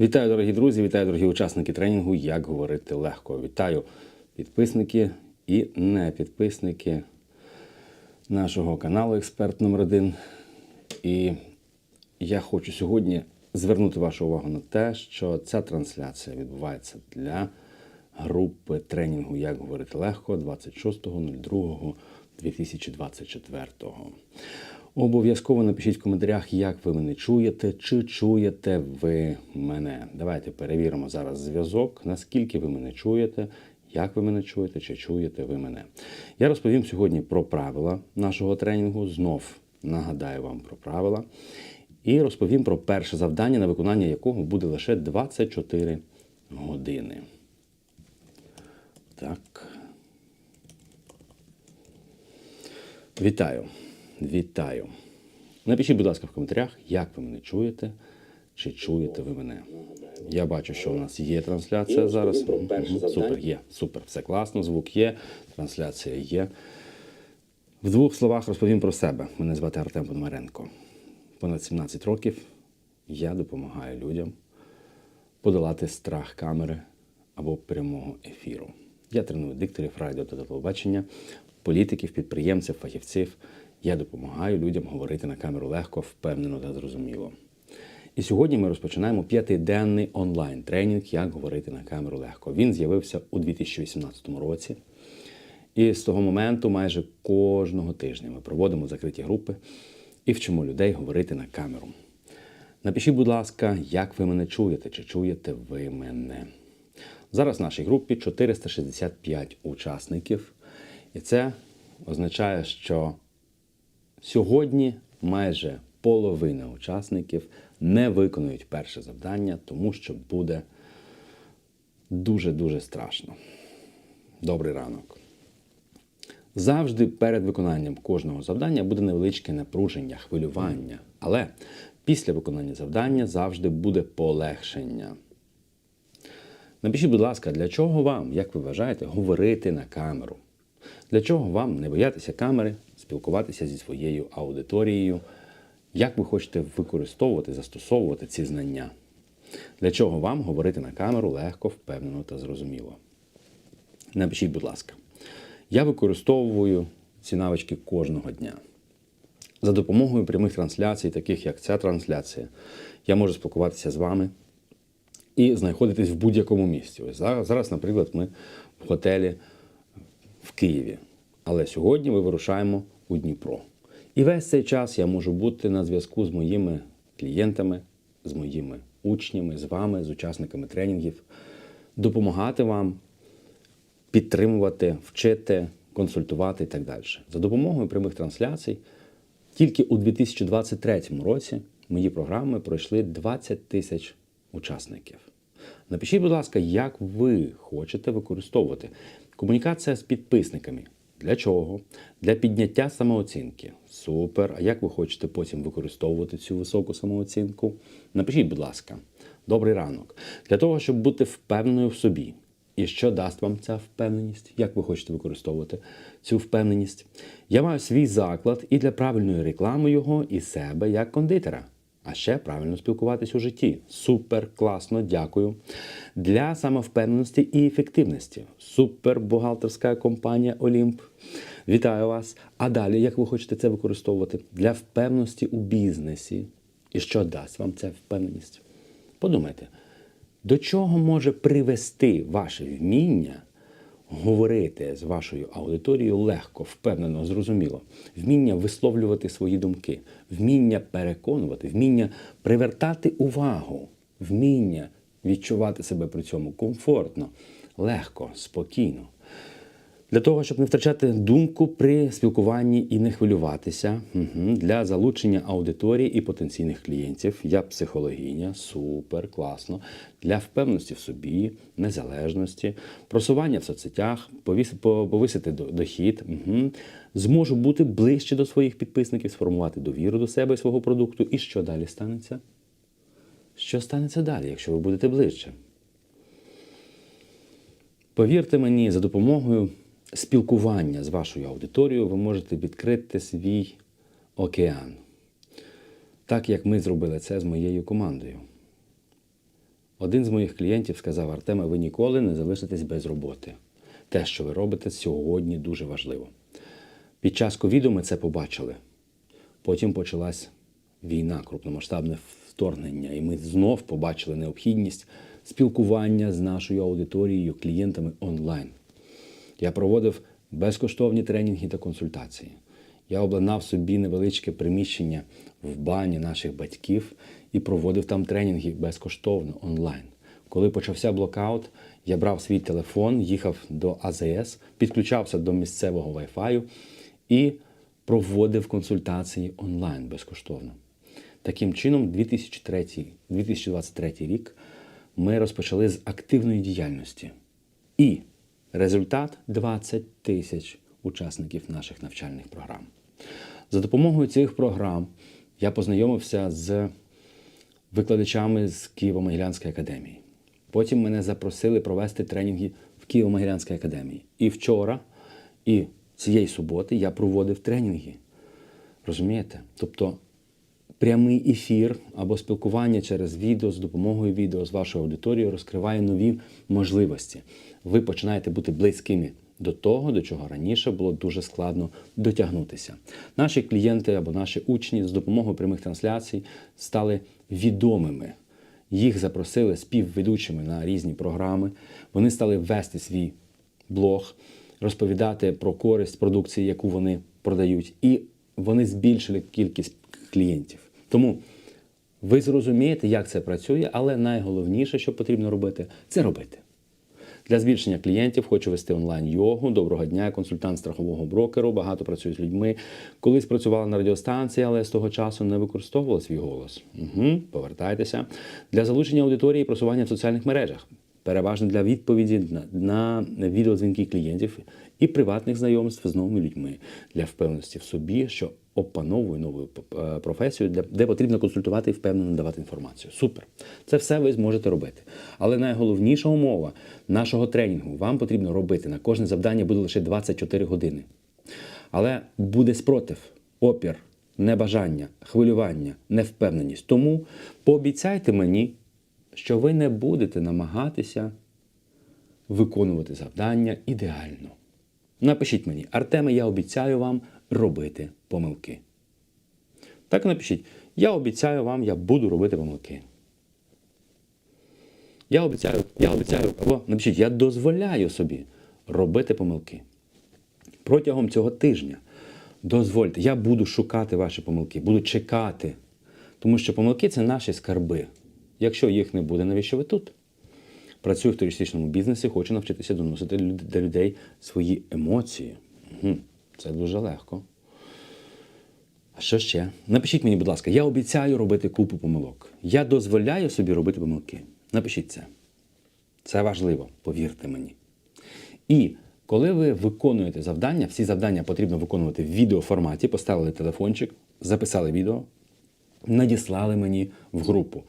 Вітаю, дорогі друзі, вітаю, дорогі учасники тренінгу Як говорити легко. Вітаю підписники і не підписники нашого каналу Експерт номер 1 І я хочу сьогодні звернути вашу увагу на те, що ця трансляція відбувається для групи тренінгу Як говорити легко 26.02.2024. Обов'язково напишіть в коментарях, як ви мене чуєте, чи чуєте ви мене. Давайте перевіримо зараз зв'язок, наскільки ви мене чуєте, як ви мене чуєте, чи чуєте ви мене. Я розповім сьогодні про правила нашого тренінгу. Знов нагадаю вам про правила. І розповім про перше завдання, на виконання якого буде лише 24 години. Так. Вітаю. Вітаю. Напишіть, будь ласка, в коментарях, як ви мене чуєте, чи чуєте ви мене. Я бачу, що у нас є трансляція зараз. Супер, є. Супер, все класно, звук є, трансляція є. В двох словах розповім про себе. Мене звати Артем Пономаренко. Понад 17 років я допомагаю людям подолати страх камери або прямого ефіру. Я треную дикторів радіо та телебачення, політиків, підприємців, фахівців. Я допомагаю людям говорити на камеру легко, впевнено та зрозуміло. І сьогодні ми розпочинаємо п'ятиденний онлайн-тренінг Як говорити на камеру легко. Він з'явився у 2018 році. І з того моменту майже кожного тижня ми проводимо закриті групи і вчимо людей говорити на камеру. Напишіть, будь ласка, як ви мене чуєте, чи чуєте ви мене. Зараз в нашій групі 465 учасників, і це означає, що сьогодні майже половина учасників не виконують перше завдання, тому що буде дуже-дуже страшно. Добрий ранок. Завжди перед виконанням кожного завдання буде невеличке напруження, хвилювання. Але після виконання завдання завжди буде полегшення. Напишіть, будь ласка, для чого вам, як ви вважаєте, говорити на камеру? Для чого вам не боятися камери, спілкуватися зі своєю аудиторією? Як ви хочете використовувати, застосовувати ці знання? Для чого вам говорити на камеру легко, впевнено та зрозуміло? Напишіть, будь ласка. Я використовую ці навички кожного дня. За допомогою прямих трансляцій, таких як ця трансляція, я можу спілкуватися з вами і знаходитись в будь-якому місці. Ось зараз, наприклад, ми в готелі в Києві. Але сьогодні ми вирушаємо у Дніпро. І весь цей час я можу бути на зв'язку з моїми клієнтами, з моїми учнями, з вами, з учасниками тренінгів, допомагати вам підтримувати, вчити, консультувати і так далі. За допомогою прямих трансляцій тільки у 2023 році мої програми пройшли 20 тисяч учасників. Напишіть, будь ласка, як ви хочете використовувати комунікація з підписниками. Для чого? Для підняття самооцінки. Супер. А як ви хочете потім використовувати цю високу самооцінку? Напишіть, будь ласка, добрий ранок. Для того, щоб бути впевненою в собі. І що дасть вам ця впевненість? Як ви хочете використовувати цю впевненість? Я маю свій заклад і для правильної реклами його, і себе як кондитера. А ще правильно спілкуватись у житті. Супер, класно, дякую. Для самовпевненості і ефективності. Супер бухгалтерська компанія Олімп. Вітаю вас. А далі, як ви хочете це використовувати? Для впевненості у бізнесі. І що дасть вам ця впевненість? Подумайте, до чого може привести ваше вміння говорити з вашою аудиторією легко, впевнено, зрозуміло, вміння висловлювати свої думки, вміння переконувати, вміння привертати увагу, вміння відчувати себе при цьому комфортно, легко, спокійно. Для того, щоб не втрачати думку при спілкуванні і не хвилюватися, для залучення аудиторії і потенційних клієнтів, я психологиня, супер, класно, для впевненості в собі, незалежності, просування в соцсетях, повисити дохід, зможу бути ближче до своїх підписників, сформувати довіру до себе і свого продукту. І що далі станеться? Що станеться далі, якщо ви будете ближче? Повірте мені, за допомогою спілкування з вашою аудиторією ви можете відкрити свій океан. Так як ми зробили це з моєю командою. Один з моїх клієнтів сказав: Артеме, ви ніколи не залишитесь без роботи. Те, що ви робите сьогодні, дуже важливо. Під час ковіду ми це побачили. Потім почалась війна, крупномасштабне вторгнення, і ми знов побачили необхідність спілкування з нашою аудиторією, клієнтами онлайн. Я проводив безкоштовні тренінги та консультації. Я обладнав собі невеличке приміщення в бані наших батьків і проводив там тренінги безкоштовно онлайн. Коли почався блокаут, я брав свій телефон, їхав до АЗС, підключався до місцевого Wi-Fi і проводив консультації онлайн безкоштовно. Таким чином, 2003, 2023 рік ми розпочали з активної діяльності. І результат 20 тисяч учасників наших навчальних програм. За допомогою цих програм я познайомився з викладачами з Києво-Могилянської академії. Потім мене запросили провести тренінги в Києво-Могилянській академії. І вчора, і цієї суботи я проводив тренінги. Розумієте? Тобто прямий ефір або спілкування через відео з допомогою відео з вашою аудиторією розкриває нові можливості. Ви починаєте бути близькими до того, до чого раніше було дуже складно дотягнутися. Наші клієнти або наші учні з допомогою прямих трансляцій стали відомими. Їх запросили співведучими на різні програми. Вони стали вести свій блог, розповідати про користь продукції, яку вони продають, і вони збільшили кількість клієнтів. Тому ви зрозумієте, як це працює, але найголовніше, що потрібно робити, це робити. Для збільшення клієнтів хочу вести онлайн-йогу. Доброго дня, консультант страхового брокеру. Багато працюю з людьми. Колись працювала на радіостанції, але з того часу не використовувала свій голос. Угу, Повертайтеся. Для залучення аудиторії і просування в соціальних мережах. Переважно для відповіді на відеодзвінки клієнтів і приватних знайомств з новими людьми для впевненості в собі, що опановую нову е, професію, де потрібно консультувати і впевнено давати інформацію. Супер. Це все ви зможете робити. Але найголовніша умова нашого тренінгу вам потрібно робити на кожне завдання буде лише 24 години. Але буде спротив, опір, небажання, хвилювання, невпевненість. Тому пообіцяйте мені, що ви не будете намагатися виконувати завдання ідеально. Напишіть мені, Артеме, я обіцяю вам робити помилки. Так напишіть, я обіцяю вам, я буду робити помилки. Я обіцяю, я обіцяю, або напишіть, я дозволяю собі робити помилки. Протягом цього тижня дозвольте, я буду шукати ваші помилки, буду чекати. Тому що помилки це наші скарби. Якщо їх не буде, навіщо ви тут? Працюю в туристичному бізнесі, хочу навчитися доносити до людей свої емоції. Це дуже легко. А що ще? Напишіть мені, будь ласка, я обіцяю робити купу помилок. Я дозволяю собі робити помилки. Напишіть це. Це важливо, повірте мені. І коли ви виконуєте завдання, всі завдання потрібно виконувати в відеоформаті, поставили телефончик, записали відео, надіслали мені в групу.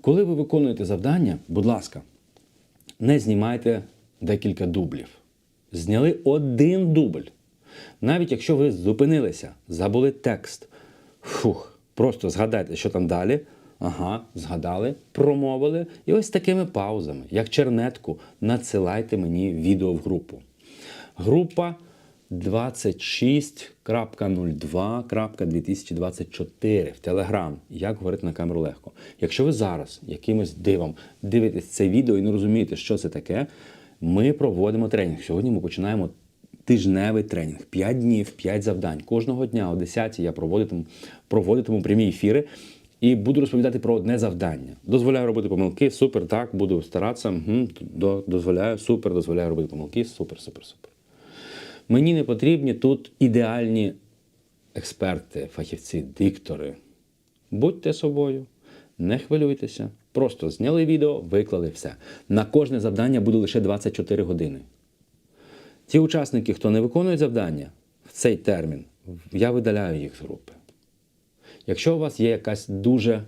Коли ви виконуєте завдання, будь ласка, не знімайте декілька дублів. Зняли один дубль. Навіть якщо ви зупинилися, забули текст, фух, просто згадайте, що там далі. Ага, згадали, промовили. І ось такими паузами, як чернетку, надсилайте мені відео в групу. Група 26.02.2024 в Телеграм. Як говорити на камеру легко. Якщо ви зараз якимось дивом дивитесь це відео і не розумієте, що це таке, ми проводимо тренінг. Сьогодні ми починаємо тижневий тренінг. 5 днів, 5 завдань. Кожного дня о 10 я проводитиму, проводитиму прямі ефіри. І буду розповідати про одне завдання. Дозволяю робити помилки, супер, так, буду старатися. Угу, до, дозволяю, супер, дозволяю робити помилки, супер, супер, супер. Мені не потрібні тут ідеальні експерти, фахівці, диктори. Будьте собою, не хвилюйтеся. Просто зняли відео, виклали все. На кожне завдання буде лише 24 години. Ті учасники, хто не виконує завдання в цей термін, я видаляю їх з групи. Якщо у вас є якась дуже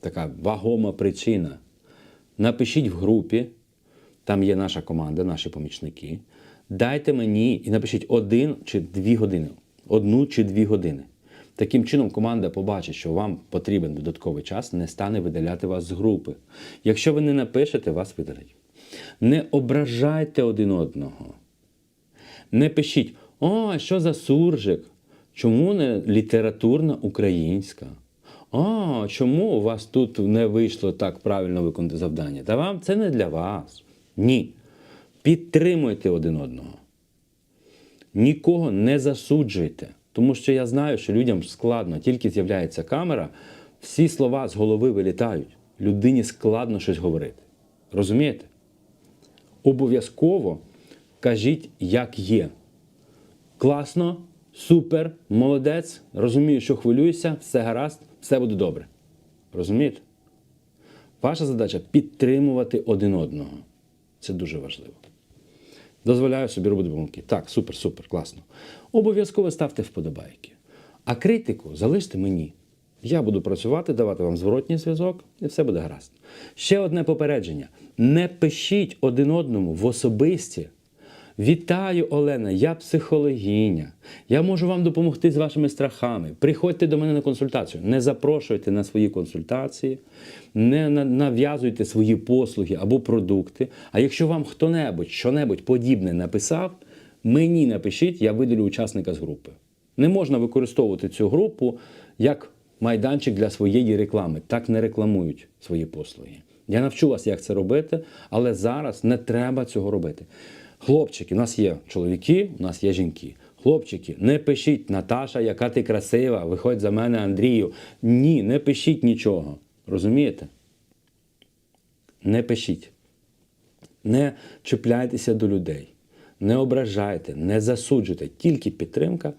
така вагома причина, напишіть в групі, там є наша команда, наші помічники. Дайте мені і напишіть один чи дві години. Одну чи дві години. Таким чином, команда побачить, що вам потрібен додатковий час, не стане видаляти вас з групи. Якщо ви не напишете, вас видалять. Не ображайте один одного. Не пишіть, о, що за суржик? Чому не літературна українська? А, чому у вас тут не вийшло так правильно виконати завдання? Та вам це не для вас. Ні. Підтримуйте один одного. Нікого не засуджуйте. Тому що я знаю, що людям складно, тільки з'являється камера, всі слова з голови вилітають. Людині складно щось говорити. Розумієте? Обов'язково кажіть, як є. Класно, супер, молодець, розумію, що хвилююся, все гаразд, все буде добре. Розумієте? Ваша задача підтримувати один одного. Це дуже важливо. Дозволяю собі робити помилки. Так, супер, супер, класно. Обов'язково ставте вподобайки. А критику залиште мені. Я буду працювати, давати вам зворотній зв'язок, і все буде гаразд. Ще одне попередження: не пишіть один одному в особисті. Вітаю, Олена, я психологиня. Я можу вам допомогти з вашими страхами. Приходьте до мене на консультацію. Не запрошуйте на свої консультації, не нав'язуйте свої послуги або продукти. А якщо вам хто-небудь що-небудь подібне написав, мені напишіть, я видалю учасника з групи. Не можна використовувати цю групу як майданчик для своєї реклами. Так не рекламують свої послуги. Я навчу вас, як це робити, але зараз не треба цього робити. Хлопчики, у нас є чоловіки, у нас є жінки. Хлопчики, не пишіть Наташа, яка ти красива, виходь за мене, Андрію. Ні, не пишіть нічого. Розумієте? Не пишіть. Не чіпляйтеся до людей, не ображайте, не засуджуйте. Тільки підтримка,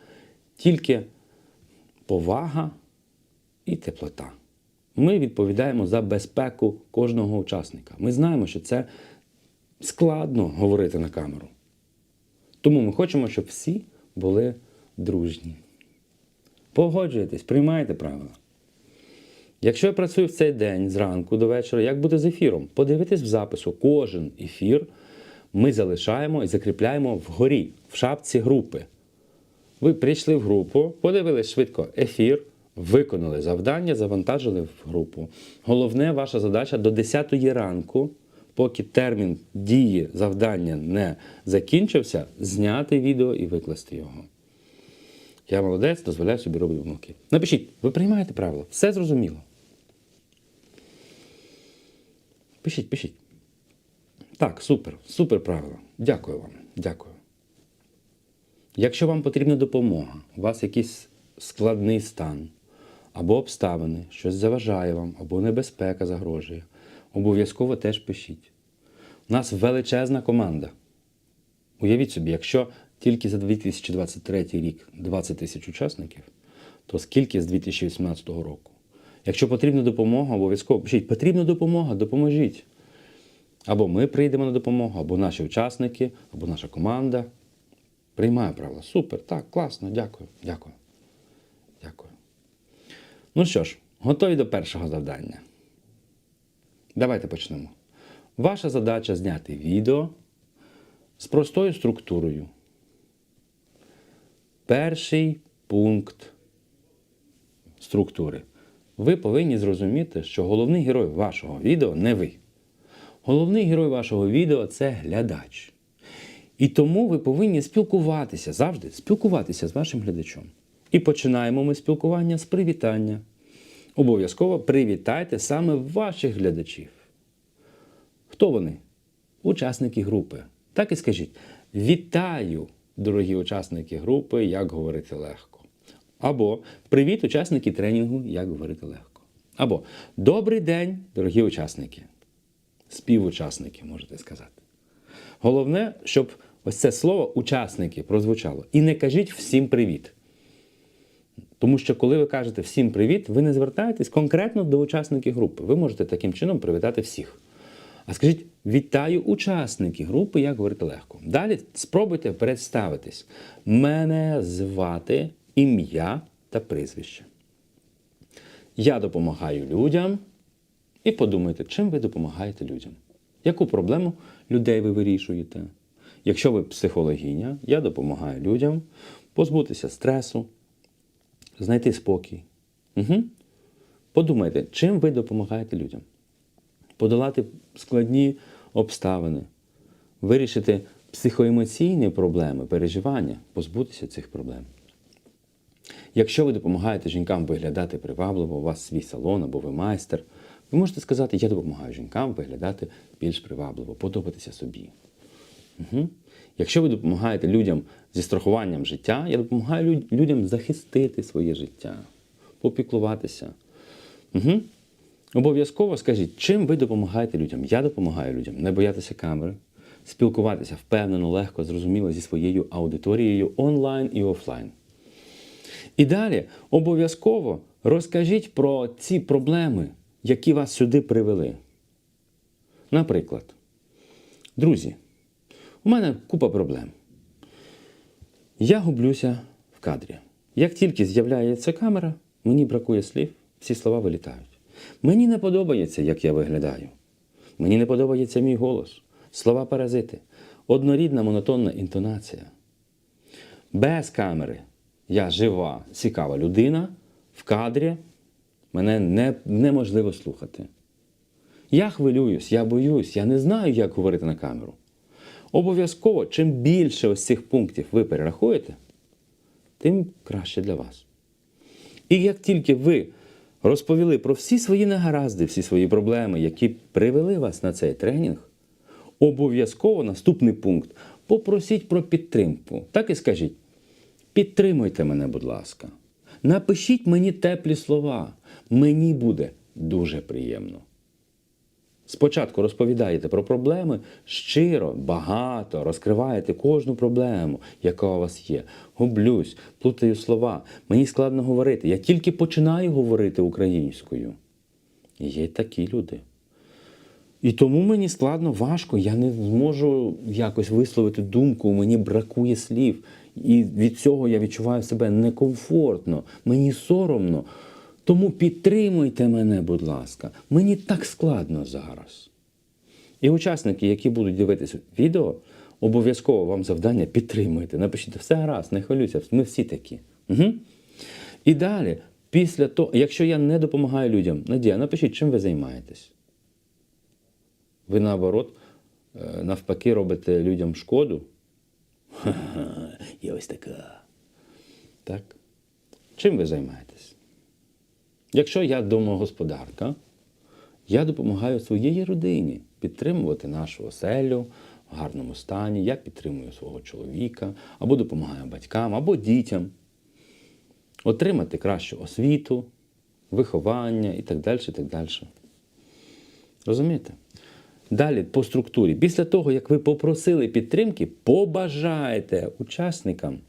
тільки повага і теплота. Ми відповідаємо за безпеку кожного учасника. Ми знаємо, що це складно говорити на камеру. Тому ми хочемо, щоб всі були дружні. Погоджуйтесь, приймайте правила. Якщо я працюю в цей день зранку до вечора, як буде з ефіром? Подивитись в запису, кожен ефір ми залишаємо і закріпляємо вгорі, в шапці групи. Ви прийшли в групу, подивились швидко ефір, виконали завдання, завантажили в групу. Головне, ваша задача до 10 ранку, поки термін дії завдання не закінчився, зняти відео і викласти його. Я молодець, дозволяю собі робити помилки. Напишіть, ви приймаєте правила, все зрозуміло. Пишіть, пишіть. Так, супер, супер правило. Дякую вам. Дякую. Якщо вам потрібна допомога, у вас якийсь складний стан, або обставини, щось заважає вам, або небезпека загрожує, обов'язково теж пишіть. У нас величезна команда. Уявіть собі, якщо тільки за 2023 рік 20 тисяч учасників, то скільки з 2018 року? Якщо потрібна допомога, обов'язково пишіть, потрібна допомога, допоможіть. Або ми прийдемо на допомогу, або наші учасники, або наша команда. Приймаю правила. Супер, так, класно, дякую, дякую. Дякую. Ну що ж, готові до першого завдання. Давайте почнемо. Ваша задача зняти відео з простою структурою. Перший пункт структури. Ви повинні зрозуміти, що головний герой вашого відео не ви. Головний герой вашого відео це глядач. І тому ви повинні спілкуватися завжди, спілкуватися з вашим глядачом. І починаємо ми спілкування з привітання. Обов'язково привітайте саме ваших глядачів. Хто вони? Учасники групи. Так і скажіть: Вітаю, дорогі учасники групи, як говорити легко. Або Привіт, учасники тренінгу, як говорити легко. Або Добрий день, дорогі учасники. Співучасники, можете сказати. Головне, щоб ось це слово учасники прозвучало. І не кажіть всім привіт. Тому що, коли ви кажете всім привіт, ви не звертаєтесь конкретно до учасників групи. Ви можете таким чином привітати всіх. А скажіть, вітаю учасники групи, як говорити легко. Далі спробуйте представитись. Мене звати ім'я та прізвище. Я допомагаю людям. І подумайте, чим ви допомагаєте людям? Яку проблему людей ви вирішуєте? Якщо ви психологиня, я допомагаю людям позбутися стресу, знайти спокій. Угу. Подумайте, чим ви допомагаєте людям? Подолати складні обставини, вирішити психоемоційні проблеми, переживання, позбутися цих проблем. Якщо ви допомагаєте жінкам виглядати привабливо, у вас свій салон або ви майстер, ви можете сказати, я допомагаю жінкам виглядати більш привабливо, подобатися собі. Угу. Якщо ви допомагаєте людям зі страхуванням життя, я допомагаю людям захистити своє життя, попіклуватися. Угу. Обов'язково скажіть, чим ви допомагаєте людям? Я допомагаю людям не боятися камери, спілкуватися впевнено, легко, зрозуміло зі своєю аудиторією онлайн і офлайн. І далі обов'язково розкажіть про ці проблеми, які вас сюди привели. Наприклад, друзі, у мене купа проблем. Я гублюся в кадрі. Як тільки з'являється камера, мені бракує слів, всі слова вилітають. Мені не подобається, як я виглядаю. Мені не подобається мій голос, слова паразити, однорідна монотонна інтонація. Без камери я жива, цікава людина, в кадрі мене не, неможливо слухати. Я хвилююсь, я боюсь, я не знаю, як говорити на камеру. Обов'язково, чим більше ось цих пунктів ви перерахуєте, тим краще для вас. І як тільки ви розповіли про всі свої негаразди, всі свої проблеми, які привели вас на цей тренінг, обов'язково наступний пункт попросіть про підтримку. Так і скажіть: підтримуйте мене, будь ласка. Напишіть мені теплі слова. Мені буде дуже приємно. Спочатку розповідаєте про проблеми щиро, багато, розкриваєте кожну проблему, яка у вас є. Гублюсь, плутаю слова. Мені складно говорити. Я тільки починаю говорити українською. Є такі люди. І тому мені складно, важко, я не зможу якось висловити думку, мені бракує слів. І від цього я відчуваю себе некомфортно, мені соромно. Тому підтримуйте мене, будь ласка. Мені так складно зараз. І учасники, які будуть дивитися відео, обов'язково вам завдання підтримуйте. Напишіть, все гаразд, не хвилюйся, ми всі такі. Угу. І далі, після того, якщо я не допомагаю людям, Надія, напишіть, чим ви займаєтесь. Ви наоборот, е, навпаки, робите людям шкоду. Ха-ха, я ось така. Так? Чим ви займаєтесь? Якщо я домогосподарка, я допомагаю своїй родині підтримувати нашу оселю в гарному стані. Я підтримую свого чоловіка, або допомагаю батькам, або дітям отримати кращу освіту, виховання і так далі. І так далі. Розумієте? Далі по структурі. Після того, як ви попросили підтримки, побажаєте учасникам,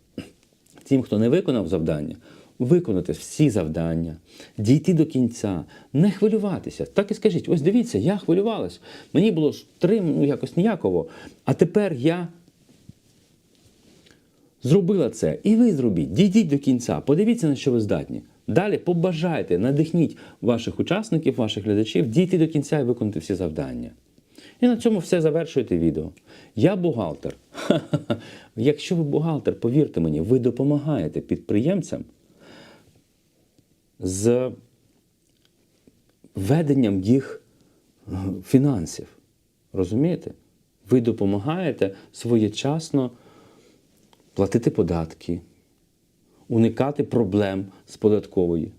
тим, хто не виконав завдання, виконати всі завдання, дійти до кінця, не хвилюватися. Так і скажіть: ось дивіться, я хвилювалась, мені було стрим, ну якось ніяково. А тепер я зробила це, і ви зробіть. Дійдіть до кінця, подивіться, на що ви здатні. Далі побажайте, надихніть ваших учасників, ваших глядачів, дійти до кінця і виконати всі завдання. І на цьому все завершуєте відео. Я бухгалтер. Ха-ха-ха. Якщо ви бухгалтер, повірте мені, ви допомагаєте підприємцям з веденням їх е, фінансів. Розумієте? Ви допомагаєте своєчасно платити податки, уникати проблем з податкової.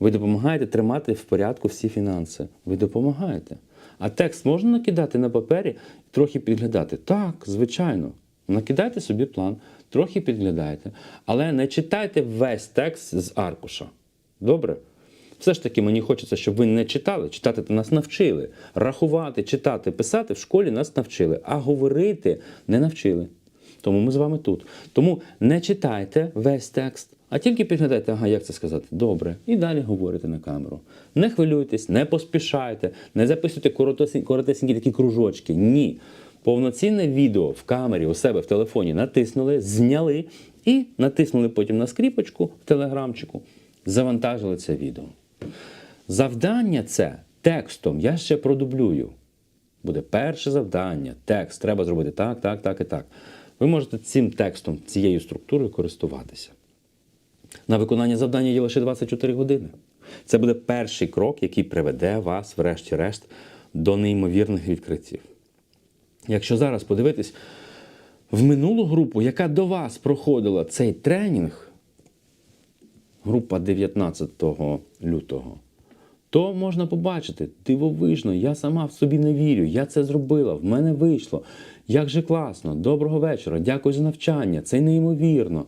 Ви допомагаєте тримати в порядку всі фінанси. Ви допомагаєте. А текст можна накидати на папері і трохи підглядати? Так, звичайно. Накидайте собі план, трохи підглядайте. Але не читайте весь текст з аркуша. Добре? Все ж таки, мені хочеться, щоб ви не читали. Читати нас навчили. Рахувати, читати, писати в школі нас навчили, а говорити не навчили. Тому ми з вами тут. Тому не читайте весь текст, а тільки підглядайте, ага, як це сказати? Добре. І далі говорите на камеру. Не хвилюйтесь, не поспішайте, не записуйте коротесенькі такі кружочки. Ні. Повноцінне відео в камері у себе в телефоні натиснули, зняли і натиснули потім на скріпочку в телеграмчику, завантажили це відео. Завдання це текстом, я ще продублюю. Буде перше завдання, текст. Треба зробити так, так, так і так. Ви можете цим текстом, цією структурою користуватися. На виконання завдання є лише 24 години. Це буде перший крок, який приведе вас, врешті-решт, до неймовірних відкриттів. Якщо зараз подивитись в минулу групу, яка до вас проходила цей тренінг, група 19 лютого, то можна побачити дивовижно, я сама в собі не вірю, я це зробила, в мене вийшло. Як же класно, доброго вечора, дякую за навчання, це неймовірно.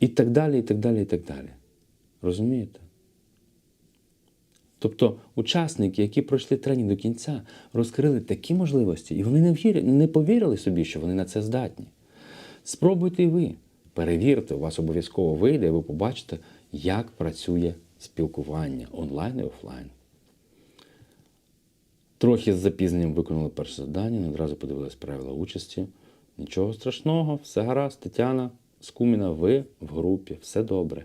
І так далі, і так далі, і так далі. Розумієте? Тобто учасники, які пройшли тренінг до кінця, розкрили такі можливості, і вони не, вірили, не повірили собі, що вони на це здатні. Спробуйте і ви. Перевірте, у вас обов'язково вийде, і ви побачите, як працює спілкування онлайн і офлайн. Трохи з запізненням виконали перше завдання, не одразу подивились правила участі. Нічого страшного, все гаразд, Тетяна Скуміна, ви в групі, все добре.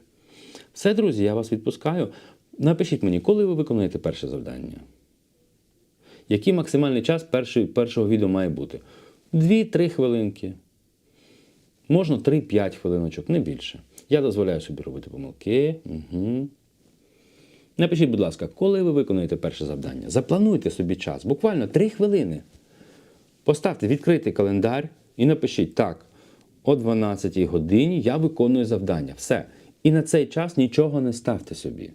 Все, друзі, я вас відпускаю. Напишіть мені, коли ви виконуєте перше завдання. Який максимальний час першого відео має бути? 2-3 хвилинки. Можна 3-5 хвилиночок, не більше. Я дозволяю собі робити помилки. Угу. Напишіть, будь ласка, коли ви виконуєте перше завдання? Заплануйте собі час, буквально 3 хвилини. Поставте відкритий календар і напишіть так. О 12 годині я виконую завдання. Все. І на цей час нічого не ставте собі.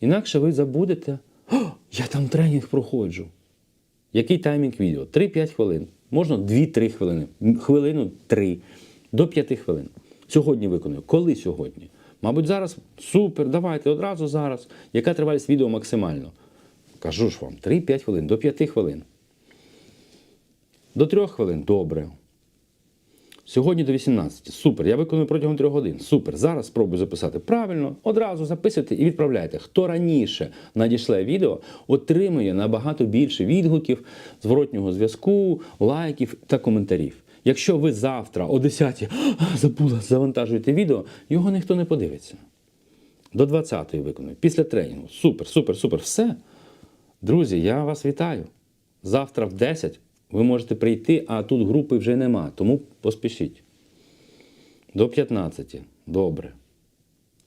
Інакше ви забудете, О, я там тренінг проходжу. Який таймінг відео? 3-5 хвилин. Можна 2-3 хвилини. Хвилину 3 до 5 хвилин. Сьогодні виконую. Коли сьогодні? Мабуть, зараз супер, давайте одразу зараз. Яка тривалість відео максимально? Кажу ж вам, 3-5 хвилин, до 5 хвилин. До 3 хвилин добре. Сьогодні до 18. Супер. Я виконую протягом 3 годин. Супер. Зараз спробую записати правильно. Одразу записуйте і відправляйте. Хто раніше надішле відео, отримує набагато більше відгуків, зворотнього зв'язку, лайків та коментарів. Якщо ви завтра о 10 «А, забула, завантажуєте відео, його ніхто не подивиться. До 20-ї виконую. Після тренінгу. Супер, супер, супер. Все. Друзі, я вас вітаю. Завтра в 10 ви можете прийти, а тут групи вже нема, тому поспішіть. До 15. Добре.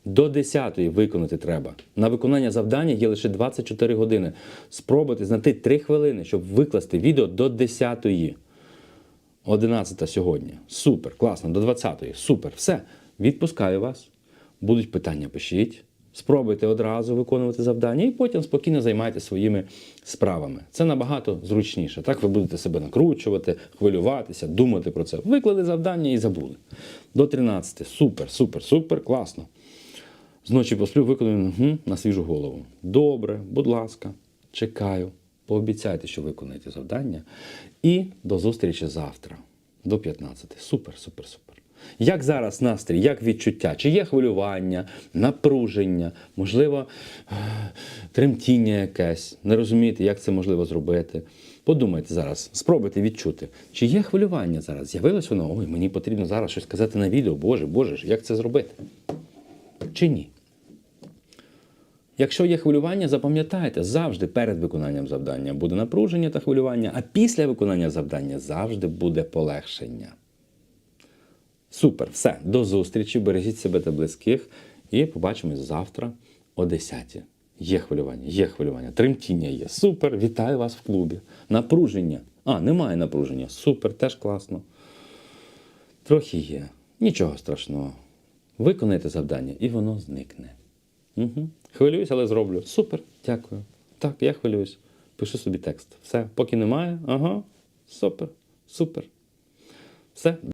До 10 виконати треба. На виконання завдання є лише 24 години. Спробуйте знайти 3 хвилини, щоб викласти відео до 10. 11 сьогодні. Супер, класно, до 20-ї. Супер. Все. Відпускаю вас. Будуть питання, пишіть. Спробуйте одразу виконувати завдання і потім спокійно займайтеся своїми справами. Це набагато зручніше. Так ви будете себе накручувати, хвилюватися, думати про це. Виклали завдання і забули. До 13. Супер, супер, супер, класно. Зночі посплю, виконую угу, на свіжу голову. Добре, будь ласка, чекаю. Пообіцяйте, що виконаєте завдання. І до зустрічі завтра, до 15. Супер, супер, супер. Як зараз настрій, як відчуття? Чи є хвилювання, напруження, можливо, е, тремтіння якесь? Не розумієте, як це можливо зробити? Подумайте зараз, спробуйте відчути, чи є хвилювання зараз? З'явилось воно? Ой, мені потрібно зараз щось сказати на відео. Боже, Боже, як це зробити? Чи ні? Якщо є хвилювання, запам'ятайте, завжди перед виконанням завдання буде напруження та хвилювання, а після виконання завдання завжди буде полегшення. Супер, все, до зустрічі, бережіть себе та близьких і побачимось завтра о 10. Є хвилювання, є хвилювання, тремтіння є. Супер, вітаю вас в клубі. Напруження. А, немає напруження. Супер, теж класно. Трохи є. Нічого страшного. Виконайте завдання і воно зникне. Угу. Хвилююсь, але зроблю. Супер, дякую. Так, я хвилююсь. Пишу собі текст. Все, поки немає. Ага, супер, супер. Все.